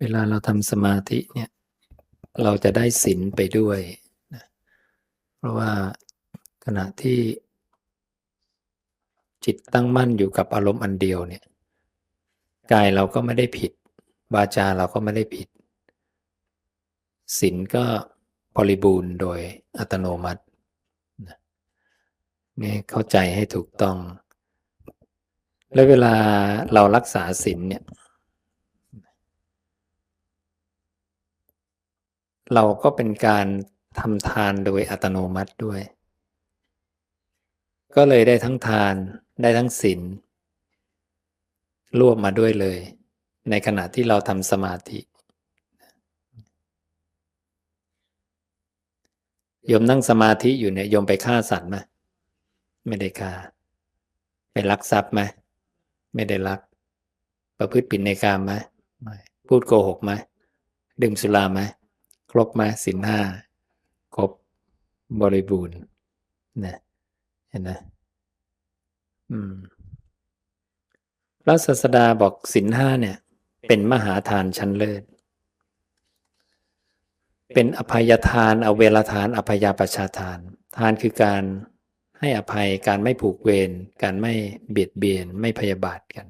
เวลาเราทำสมาธิเนี่ย เราจะได้ศีลไปด้วยนะเพราะว่าขณะที่จิตตั้งมั่นอยู่กับอารมณ์อันเดียวเนี่ยกายเราก็ไม่ได้ผิด วาจาเราก็ไม่ได้ผิดศีลก็บริบูรณ์โดยอัตโนมัตินะนี่เข้าใจให้ถูกต้อง แล้วเวลาเรารักษาศีลเนี่ย เราก็เป็นการทำทานโดยอัตโนมัติด้วย ก็เลยได้ทั้งทานได้ทั้งศีลรวบมาด้วยเลย ในขณะที่เราทำสมาธิโยมนั่งสมาธิอยู่เนี่ยโยมไปฆ่าสัตว์ไหมไม่ได้ฆ่า ไปลักทรัพย์ไหมไม่ได้ลัก ประพฤติผิดในกามไหมไม่พูดโกหกไหมดื่มสุราไหม ครบไหมสินห้าครบบริบูรณ์นะเห็นไหมอืมพระศาสดาบอกสินห้าเนี่ย เป็นมหาทานชั้นเลิศ เป็นอภัยทานอเวลทาน อภัยาประชาทาน ทานคือการให้อภัยการไม่ผูกเวรการไม่เบียดเบียนไม่พยาบาทกัน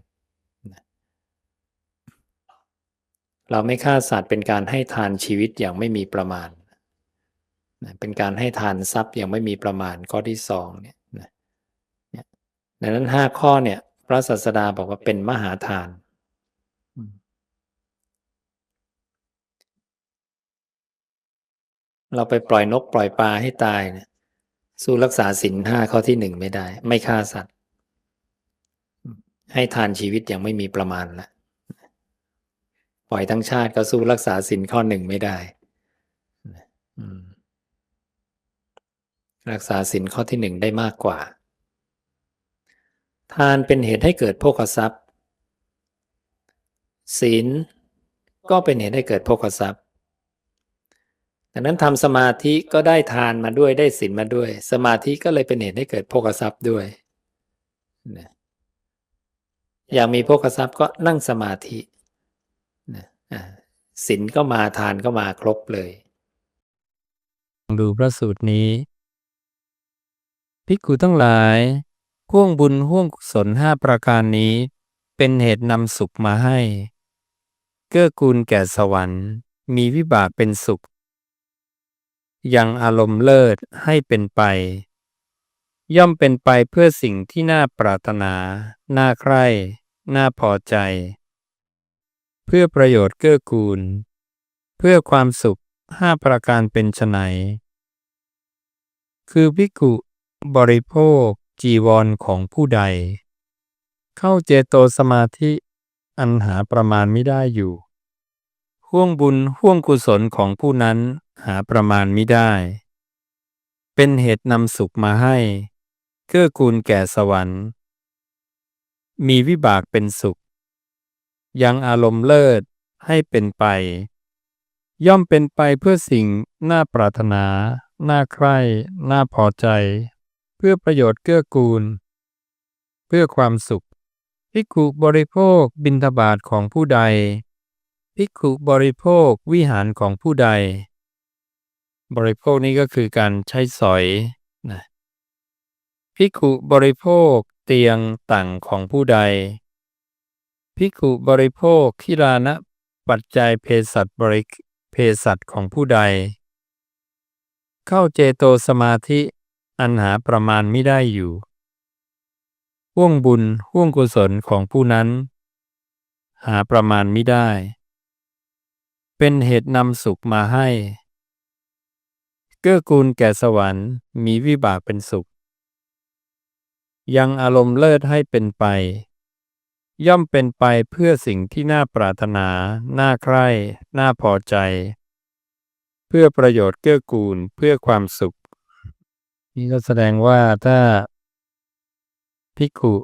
เราไม่ฆ่าสัตว์เป็นการให้ทานชีวิตอย่างไม่มีประมาณ เป็นการให้ทานทรัพย์อย่างไม่มีประมาณข้อที่สองเนี่ยดังนั้นห้าข้อเนี่ยพระศาสดาบอกว่าเป็นมหาทาน เราไปปล่อยนกปล่อยปลาให้ตายเนี่ยสู้รักษาสินห้าข้อที่หนึ่งไม่ได้ ไม่ฆ่าสัตว์ ให้ทานชีวิตอย่างไม่มีประมาณละ ล่อยทั้งชาติก็สู้รักษาสินข้อหนึ่งไม่ได้รักษาสินข้อที่หนึ่งได้มากกว่า ทานเป็นเหตุให้เกิดโภคทรัพย์ ศีลก็เป็นเหตุให้เกิดโภคทรัพย์ดังนั้นทำสมาธิก็ได้ทานมาด้วยได้ศีลมาด้วย สมาธิก็เลยเป็นเหตุให้เกิดโภคทรัพย์ด้วยอยากมีโภคทรัพย์ก็นั่งสมาธิ ศีลก็มาทานก็มาครบเลยดูพระสูตรนี้ ภิกขุทั้งหลายห่วงบุญห่วงกุศลห้าประการนี้ เป็นเหตุนำสุขมาให้ เกื้อกูลแก่สวรรค์ มีวิบากเป็นสุข ยังอารมณ์เลิศให้เป็นไป ย่อมเป็นไปเพื่อสิ่งที่น่าปรารถนา น่าใคร่ น่าพอใจ เพื่อประโยชน์เกื้อกูล เพื่อความสุขห้าประการเป็นไฉนคือภิกขุบริโภคจีวรของผู้ใด เข้าเจโตสมาธิ อันหาประมาณไม่ได้อยู่ ห่วงบุญห่วงกุศลของผู้นั้นหาประมาณไม่ได้ เป็นเหตุนำสุขมาให้ เกื้อกูลแก่สวรรค์ มีวิบากเป็นสุข ยังอารมณ์เลิศให้เป็นไป ย่อมเป็นไปเพื่อสิ่งน่าปรารถนา น่าใคร่ น่าพอใจ เพื่อประโยชน์เกื้อกูล เพื่อความสุขภิกขุบริโภคบิณฑบาตของผู้ใดภิกขุบริโภควิหารของผู้ใด บริโภคนี้ก็คือการใช้สอยนะภิกขุบริโภคเตียงต่างของผู้ใด ภิกขุบริโภคขีรานะปัจจัยเภสัชบริเภสัชของผู้ใด เข้าเจโตสมาธิ อันหาประมาณไม่ได้อยู่ ห่วงบุญห่วงกุศลของผู้นั้น หาประมาณไม่ได้ เป็นเหตุนำสุขมาให้ เกื้อกูลแก่สวรรค์มีวิบากเป็นสุข ยังอารมณ์เลิศให้เป็นไป ย่อมเป็นไปเพื่อสิ่งที่น่าปรารถนา น่าใคร่ น่าพอใจ เพื่อประโยชน์เกื้อกูล เพื่อความสุข นี่ก็แสดงว่าถ้าภิกขุ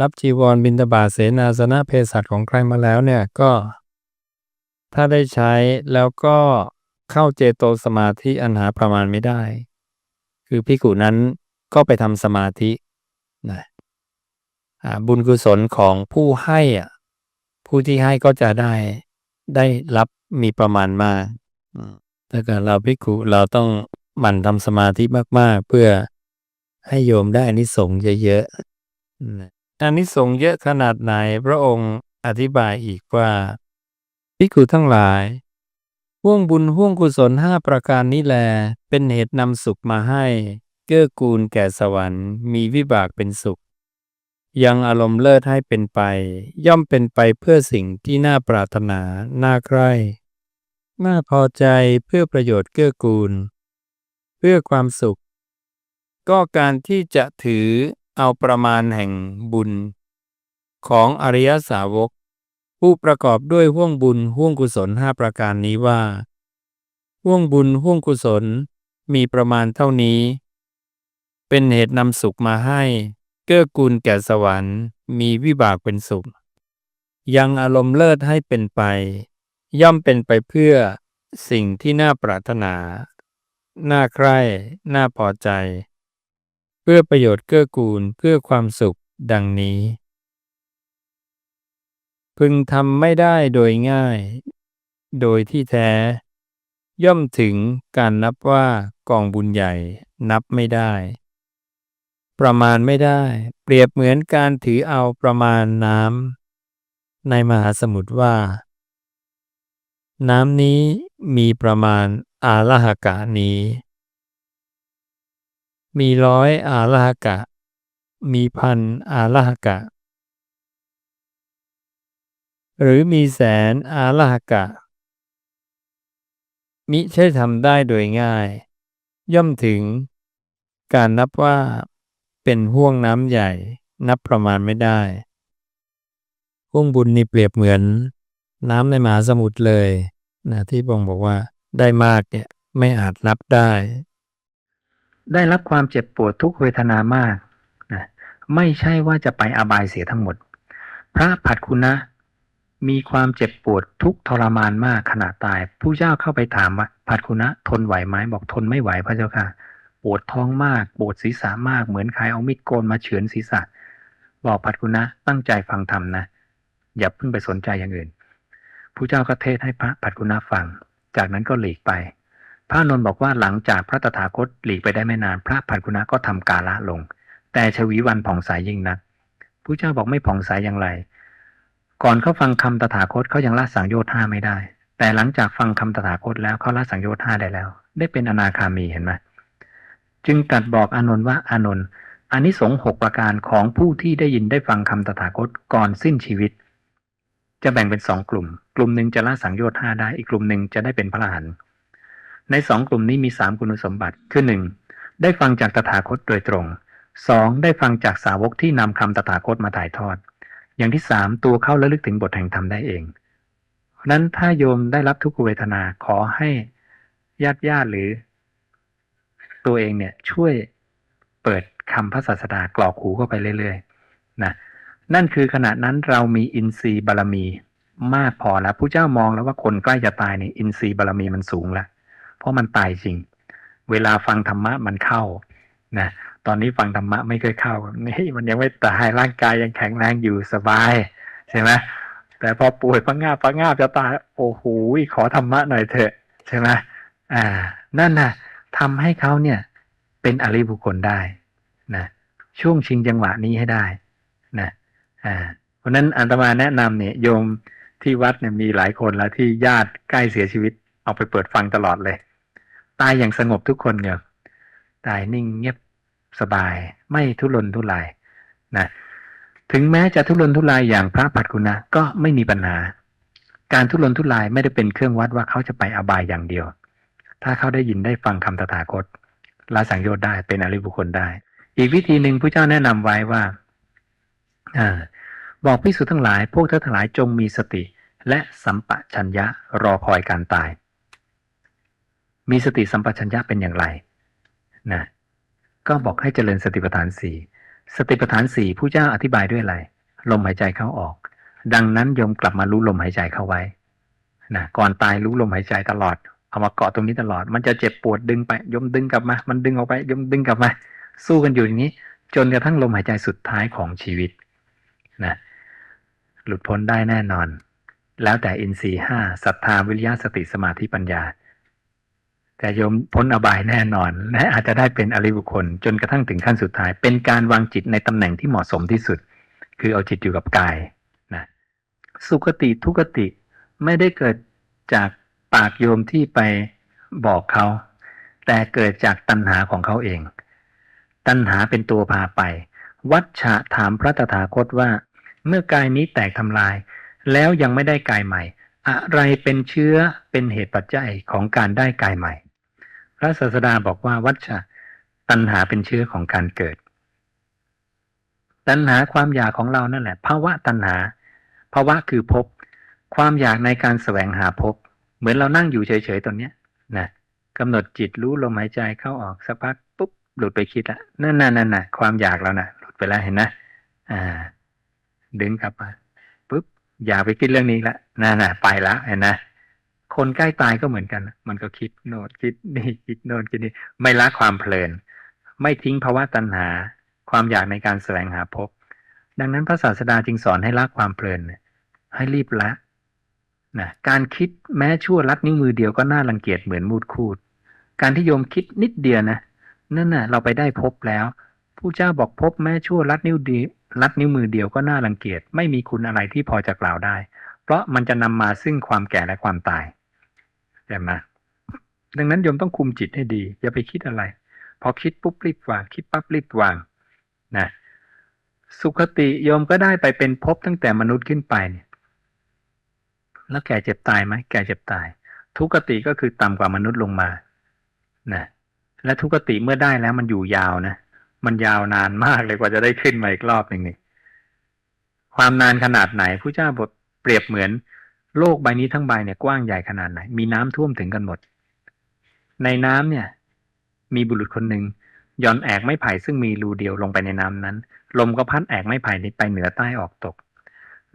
รับจีวรบินตบาเสนาสนะเพศัตของใครมาแล้วเนี่ยก็ ถ้าได้ใช้แล้วก็เข้าเจโตสมาธิอันหาประมาณไม่ได้ คือภิกุนั้นก็ไปทำสมาธินะ บุญกุศลของผู้ให้อะผู้ที่ให้ก็จะได้ได้รับมีประมาณมากถ้าเกิดเราภิกุเราต้องหมั่นทำสมาธิมาก ๆ เพื่อให้โยมได้อานิสงส์เยอะๆอานิสงส์เยอะขนาดไหนพระองค์อธิบายอีกว่าภิกุทั้งหลายห่วงบุญห่วงกุศลห้าประการนี้แล เป็นเหตุนำสุขมาให้ เกื้อกูลแก่สวรรค์ มีวิบากเป็นสุข ยังอารมณ์เลิศให้เป็นไป ย่อมเป็นไปเพื่อสิ่งที่น่าปรารถนา น่าใคร่น่าพอใจเพื่อประโยชน์เกื้อกูล เพื่อความสุข ก็การที่จะถือเอาประมาณแห่งบุญ ของอริยสาวก ผู้ประกอบด้วยห่วงบุญห่วงกุศลห้าประการนี้ว่าห่วงบุญห่วงกุศลมีประมาณเท่านี้ เป็นเหตุนำสุขมาให้ กื้อกูลแก่สวรรค์ มีวิบากเป็นสุข ยังอารมณ์เลิศให้เป็นไป ย่อมเป็นไปเพื่อสิ่งที่น่าปรารถนา น่าใคร่ น่าพอใจ เพื่อประโยชน์เกื้อกูลเพื่อความสุขดังนี้ พึงทำไม่ได้โดยง่าย โดยที่แท้ ย่อมถึงการนับว่ากองบุญใหญ่นับไม่ได้ ประมาณไม่ได้ เปรียบเหมือนการถือเอาประมาณน้ำในมหาสมุทรว่า น้ำนี้มีประมาณอาลหกะนี้ มีร้อยอาลหกะ มีพันอาลหกะ หรือมีแสนอาลหกะ มิใช่ทำได้โดยง่าย ย่อมถึงการนับว่า เป็นห่วงน้ำใหญ่นับประมาณไม่ได้ห่วงบุญนี่เปรียบเหมือน น้ำในมหาสมุทรเลยนะที่พระองบอกว่าได้มากเนี่ยไม่อาจนับได้ ได้รับความเจ็บปวดทุกเวทนามากนะไม่ใช่ว่าจะไปอบายเสียทั้งหมด พระผัดคุณนะมีความเจ็บปวดทุกทรมานมากขณะตาย ผู้เจ้าเข้าไปถามว่าผัดคุณนะทนไหวไหมบอกทนไม่ไหวพระเจ้าค่ะ ปวดท้องมาก ปวดศีรษะมาก เหมือนใครเอามีดโกนมาเฉือนศีรษะ บอกผัดคุณนะตั้งใจฟังธรรมนะ อย่าเพิ่งไปสนใจอย่างอื่นผู้เจ้าก็เทศให้พระผัดคุณนะฟัง จากนั้นก็หลีกไป พระนนท์บอกว่าหลังจากพระตถาคตหลีกไปได้ไม่นาน พระผัดคุณะก็ทำกาละลง แต่ชวีวันผ่องใสยยิ่งนักผู้เจ้าบอกไม่ผ่องใสอย่างไร ก่อนเขาฟังคำตถาคตเขายังละสังโยชน์ห้าไม่ได้ แต่หลังจากฟังคำตถาคตแล้วเขาละสังโยชน์ห้าได้แล้ว ได้เป็นอนาคามีเห็นไหม จึงตรัสบอกอานนท์ว่าอานนท์อานิสงส์หกประการของผู้ที่ได้ยินได้ฟังคำตถาคตก่อนสิ้นชีวิต จะแบ่งเป็นสองกลุ่ม กลุ่มหนึ่งจะละสังโยชน์ห้าได้อีกกลุ่มหนึ่งจะได้เป็นพระอรหันต์ในสองกลุ่มนี้มีสามคุณสมบัติคือหนึ่งได้ฟังจากตถาคตโดยตรงสองได้ฟังจากสาวกที่นำคำตถาคตมาถ่ายทอด อย่างที่สามตัวเข้าและลึกถึงบทแห่งธรรมได้เองนั้นถ้าโยมได้รับทุกขเวทนาขอให้ญาติญาติหรือ ตัวเองเนี่ยช่วยเปิดคำพระศาสดากรอกหูเข้าไปเรื่อยๆนะนั่นคือขณะนั้นเรามีอินทรีย์บารมีมากพอแล้วผู้เจ้ามองแล้วว่าคนใกล้จะตายเนี่ยอินทรีย์บารมีมันสูงแล้วเพราะมันตายจริง เวลาฟังธรรมะมันเข้านะตอนนี้ฟังธรรมะไม่เคยเข้านี่มันยังไม่ตายร่างกายยังแข็งแรงอยู่สบายใช่ไหมแต่พอป่วยพังงาบพังงาบจะตายโอ้โหขอธรรมะหน่อยเถอะใช่ไหมอ่านั่นนะ ทำให้เขาเนี่ยเป็นอริบุคคลได้นะช่วงชิงจังหวะนี้ให้ได้นะอ่าเพราะนั้นอันตมาแนะนำเนี่ยโยมที่วัดเนี่ยมีหลายคนแล้วที่ญาติใกล้เสียชีวิตเอาไปเปิดฟังตลอดเลย ตายอย่างสงบทุกคนเนี่ยตายนิ่งเงียบสบายไม่ทุรนทุรายนะถึงแม้จะทุรนทุรายอย่างพระปัดคุณนะก็ไม่มีปัญหา การทุรนทุรายไม่ได้เป็นเครื่องวัดว่าเขาจะไปอบายอย่างเดียว ถ้าเขาได้ยินได้ฟังคำตถาคตละสังโยชน์ได้เป็นอริบุคคลได้ อีกวิธีหนึ่งพระเจ้าแนะนำไว้ว่าอบอกพิสุทั้งหลายพวกเธอทั้งหลายจงมีสติ และสัมปชัญญะรอคอยการตาย มีสติสัมปชัญญะเป็นอย่างไรนะก็บอกให้เจริญสติปัฏฐานสี่สติปัฏฐานสี่ผู้เจ้าอธิบายด้วยอะไรลมหายใจเข้าออก ดังนั้นโยมกลับมารู้ลมหายใจเข้าไว้นะก่อนตายรู้ลมหายใจตลอด เอามาเกาะตรงนี้ตลอด มันจะเจ็บปวดดึงไปยมดึงกลับมา มันดึงออกไปยมดึงกลับมา สู้กันอยู่อย่างนี้ จนกระทั่งลมหายใจสุดท้ายของชีวิตนะหลุดพ้นได้แน่นอน แล้วแต่อินทรีย์ห้าศรัทธาวิริยะสติสมาธิปัญญา แต่โยมพ้นอบายแน่นอนและอาจจะได้เป็นอริบุคคล จนกระทั่งถึงขั้นสุดท้าย เป็นการวางจิตในตำแหน่งที่เหมาะสมที่สุด คือเอาจิตอยู่กับกายนะสุขติทุกติไม่ได้เกิดจาก ปากโยมที่ไปบอกเขา แต่เกิดจากตัณหาของเขาเอง ตัณหาเป็นตัวพาไป วัชชะถามพระตถาคตว่า เมื่อกายนี้แตกทำลาย แล้วยังไม่ได้กายใหม่ อะไรเป็นเชื้อเป็นเหตุปัจจัยของการได้กายใหม่ พระศาสดาบอกว่าวัชชะตัณหาเป็นเชื้อของการเกิด ตัณหาความอยากของเรานั่นแหละภาวะตัณหาภาวะคือภพความอยากในการแสวงหาภพ เหมือนเรานั่งอยู่เฉยๆตรงเนี้ยนะกำหนดจิตรู้ลมหายใจเข้าออกสักพักปุ๊บหลุดไปคิดละนั่นน่ะนั่นน่ะความอยากเรานะ่ะ หลุดไปแล้วเห็นนะอ่า ดึงกลับมาปุ๊บอย่าไปคิดเรื่องนี้ละนั่นน่ะไปแล้วเห็นนะคนใกล้ตายก็เหมือนกัน มันก็คิดโน่นคิดนี่คิดโน่นคิดนี่ไม่ละความเพลิน ไม่ทิ้งภาวะตัณหา ความอยากในการแสวงหาภพดังนั้นพระศาสดาจึงสอนให้ละความเพลินให้รีบละ นะการคิดแม้ชั่วลัดนิ้วมือเดียวก็น่ารังเกียจเหมือนมูดคูด การที่โยมคิดนิดเดียวนะนั่นน่ะ เราไปได้พบแล้วผู้เจ้าบอกพบแม้ชั่วลัดนิ้วดีลัดนิ้วมือเดียวก็น่ารังเกียจไม่มีคุณอะไรที่พอจะกล่าวได้ เพราะมันจะนำมาซึ่งความแก่และความตายใช่ไหมดังนั้นโยมต้องคุมจิตให้ดี อย่าไปคิดอะไร พอคิดปุ๊บรีบวาง คิดปั๊บรีบวางนะสุขติโยมก็ได้ไปเป็นภพตั้งแต่มนุษย์ขึ้นไปเนี่ย แล้วแก่เจ็บตายไหมแก่เจ็บตาย ทุกติก็คือต่ำกว่ามนุษย์ลงมานะและทุกติเมื่อได้แล้วมันอยู่ยาวนะมันยาวนานมากเลยกว่าจะได้ขึ้นมาอีกรอบหนึ่งนี่ความนานขนาดไหนผู้เจ้าบทเปรียบเหมือนโลกใบนี้ทั้งใบเนี่ยกว้างใหญ่ขนาดไหน มีน้ำท่วมถึงกันหมด ในน้ำเนี่ย มีบุรุษคนหนึ่งย่อนแอกไม้ไผ่ซึ่งมีรูเดียวลงไปในน้ำนั้น ลมก็พัดแอกไม้ไผ่นี้ไปเหนือใต้ออกตก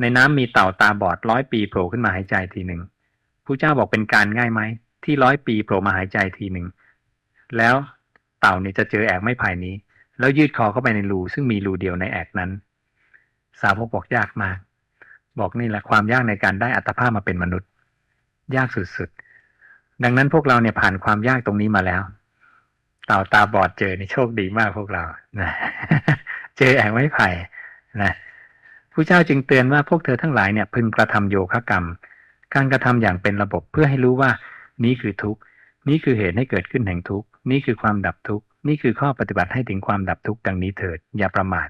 ในน้ำมีเต่าตาบอดร้อยปีโผล่ขึ้นมาหายใจทีหนึ่งผู้เจ้าบอกเป็นการง่ายไหมที่ร้อยปีโผล่มาหายใจทีหนึ่งแล้วเต่าเนี่ยจะเจอแอกไม้ไผ่นี้ แล้วยืดคอเข้าไปในรูซึ่งมีรูเดียวในแอกนั้น สาวกบอกยากมาก บอกนี่แหละความยากในการได้อัตภาพมาเป็นมนุษย์ ยากสุดๆ ดังนั้นพวกเราเนี่ยผ่านความยากตรงนี้มาแล้ว เต่าตาบอดเจอนี่โชคดีมากพวกเรานะเจอแอกไม้ไผ่นะ ผู้เจ้าจึงเตือนว่าพวกเธอทั้งหลายเนี่ยพึงกระทำโยคะกรรม การกระทำอย่างเป็นระบบเพื่อให้รู้ว่านี้คือทุกข์นี้คือเหตุให้เกิดขึ้นแห่งทุกข์นี่คือความดับทุกข์นี่คือข้อปฏิบัติให้ถึงความดับทุกข์ดังนี้เถิดอย่าประมาท